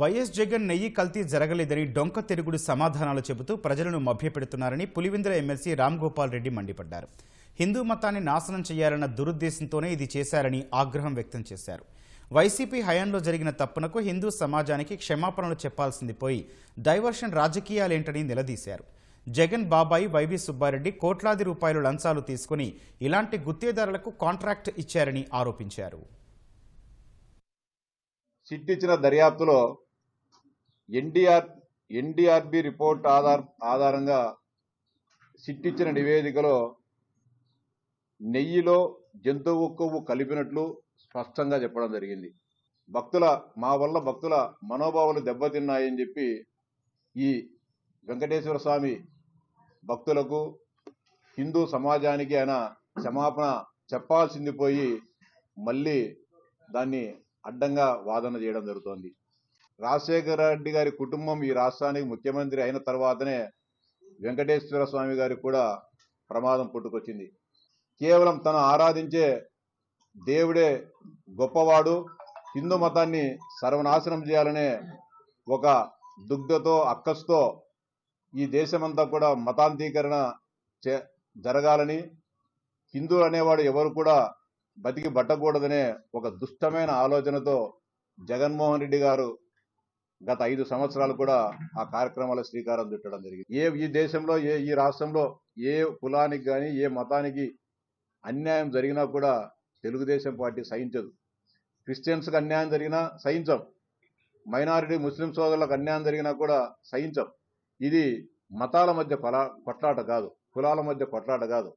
YS Jagan నెయ్యి కల్తీ జరగలేదని డొంక తిరుగుడు సమాధానాలు చెబుతూ ప్రజలను మభ్యపెడుతున్నారని పులివెందుల ఎమ్మెల్సీ రామ్ గోపాల్ రెడ్డి మండిపడ్డారు. హిందూ మతాన్ని నాశనం చేయాలన్న దురుద్దేశంతోనే ఇది చేశారని ఆగ్రహం వ్యక్తం చేశారు. వైసీపీ హయాంలో జరిగిన తప్పునకు హిందూ సమాజానికి క్షమాపణలు చెప్పాల్సింది పోయి డైవర్షన్ రాజకీయాలేంటని నిలదీశారు. జగన్ బాబాయి వైవి సుబ్బారెడ్డి కోట్లాది రూపాయలు లంచాలు తీసుకుని ఇలాంటి గుత్తేదారులకు కాంట్రాక్ట్ ఇచ్చారని ఆరోపించారు. చిట్టిచ్చిన దర్యాప్తులో ఎన్డీఆర్ ఎన్డీఆర్బి రిపోర్ట్ ఆధార్ ఆధారంగా సిట్టిచ్చిన నివేదికలో నెయ్యిలో జంతువు కొవ్వు కలిపినట్లు స్పష్టంగా చెప్పడం జరిగింది. భక్తుల మా వల్ల భక్తుల మనోభావాలు దెబ్బతిన్నాయని చెప్పి ఈ వెంకటేశ్వర స్వామి భక్తులకు హిందూ సమాజానికి ఆయన క్షమాపణ చెప్పాల్సింది పోయి మళ్ళీ దాన్ని అడ్డంగా వాదన చేయడం జరుగుతోంది. రాజశేఖర రెడ్డి గారి కుటుంబం ఈ రాష్ట్రానికి ముఖ్యమంత్రి అయిన తర్వాతనే వెంకటేశ్వర స్వామి గారికి కూడా ప్రమాదం పుట్టుకొచ్చింది. కేవలం తను ఆరాధించే దేవుడే గొప్పవాడు హిందూ మతాన్ని సర్వనాశనం చేయాలనే ఒక దుగ్ధతో అక్కస్తో ఈ దేశమంతా కూడా మతాంతీకరణ చే జరగాలని హిందువులు అనేవాడు ఎవరు కూడా బతికి బట్టకూడదనే ఒక దుష్టమైన ఆలోచనతో జగన్మోహన్ రెడ్డి గారు గత ఐదు సంవత్సరాలు కూడా ఆ కార్యక్రమాల శ్రీకారం చుట్టడం జరిగింది. ఏ ఈ దేశంలో ఏ ఈ రాష్ట్రంలో ఏ కులానికి కానీ ఏ మతానికి అన్యాయం జరిగినా కూడా తెలుగుదేశం పార్టీ సహించదు. క్రిస్టియన్స్కి అన్యాయం జరిగినా సహించం. మైనారిటీ ముస్లిం సోదరులకు అన్యాయం జరిగినా కూడా సహించం. ఇది మతాల మధ్య కొట్లాట కాదు. కులాల మధ్య కొట్లాట కాదు.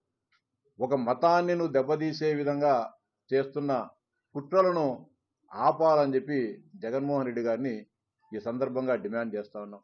ఒక మతాన్ని నువ్వు దెబ్బతీసే విధంగా చేస్తున్న కుట్రలను ఆపాలని చెప్పి జగన్మోహన్ రెడ్డి గారిని ఈ సందర్భంగా డిమాండ్ చేస్తా ఉన్నాం.